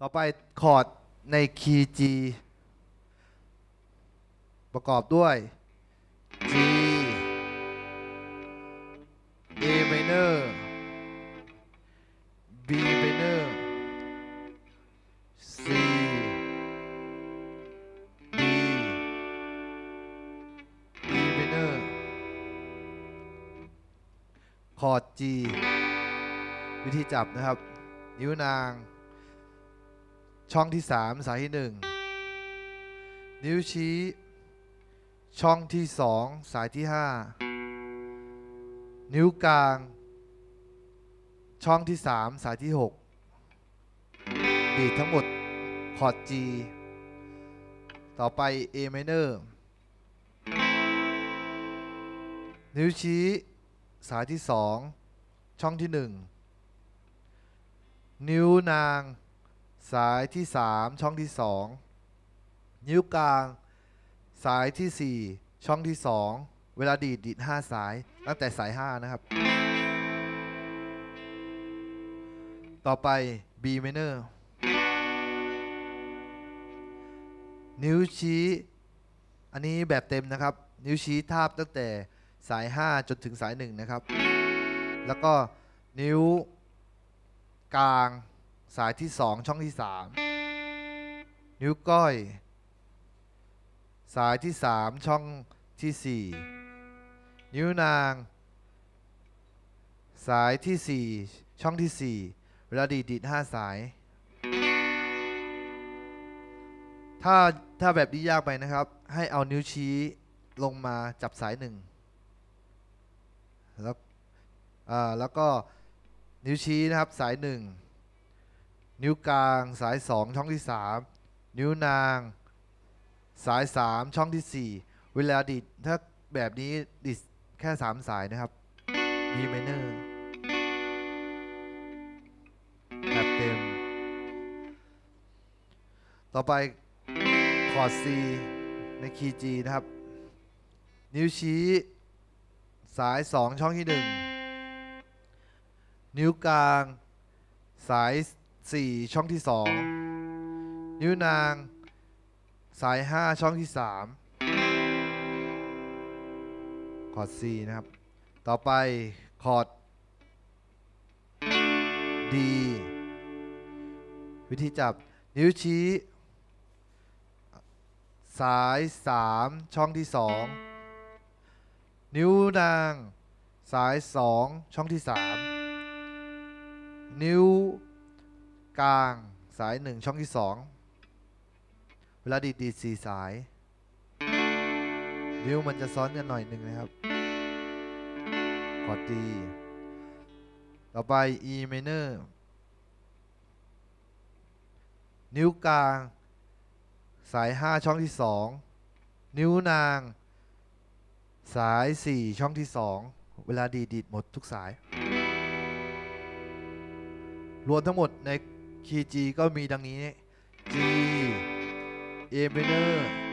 ต่อไปคอร์ดในคีย์ G ประกอบด้วย G A minor B minor C D E minor คอร์ด G วิธีจับนะครับ นิ้วนาง ช่องที่3สายที่1นิ้วชี้ ช่องที่2สายที่5นิ้วกลาง ช่องที่3สายที่6ดีดทั้งหมดคอร์ด G ต่อไป A minor นิ้วชี้ สายที่2ช่องที่1นิ้วนาง สายที่ 3 ช่องที่ 2 นิ้วกลาง สายที่ 4 ช่องที่ 2 เวลาดีดดีด 5 สาย ตั้งแต่สาย 5 นะครับ ต่อไป B minor นิ้วชี้ อันนี้แบบเต็มนะครับ นิ้วชี้ทาบตั้งแต่สาย 5 จนถึงสาย 1 นะครับ แล้วก็นิ้วกลาง สายที่ 2 ช่องที่ 3 นิ้วก้อย สายที่ 3 ช่องที่ 4 นิ้วนาง สายที่ 4 ช่องที่ 4 เวลาดีดดีด5สาย ถ้าถ้าแบบนี้ยากไปนะครับ ให้เอานิ้วชี้ลงมาจับสายหนึ่งแล้วอ่าแล้วก็นิ้วชี้นะครับสายหนึ่ง นิ้วกลางสาย 2 ช่องที่ 3 นิ้วนาง สาย 3 ช่องที่ 4 เวลาดีดถ้าแบบนี้ดีดแค่ 3 สายนะครับ B minor แบบเต็ม ต่อไปคอร์ด C ในคีย์ G นะครับ นิ้วชี้ สาย 2 ช่องที่ 1 นิ้วกลางสาย 4 ช่องที่ 2 นิ้วนาง สาย 5 ช่องที่ 3 คอร์ด C นะครับ ต่อไป คอร์ด D วิธีจับนิ้วชี้ สาย 3 ช่องที่ 2 นิ้วนาง สาย 2 ช่องที่ 3 นิ้ว กลางสาย1ช่องที่2เวลาดีดดีสี่สายนิ้วมันจะซ้อนกันหน่อยหนึ่งนะครับคอร์ดดีต่อไป E minor นิ้วกลาง สาย 5 ช่องที่ 2 นิ้วนาง สาย 4 ช่องที่ 2 เวลาดีดีดหมดทุกสาย รวมทั้งหมดใน คีย์ G ก็มีดังนี้ G A minor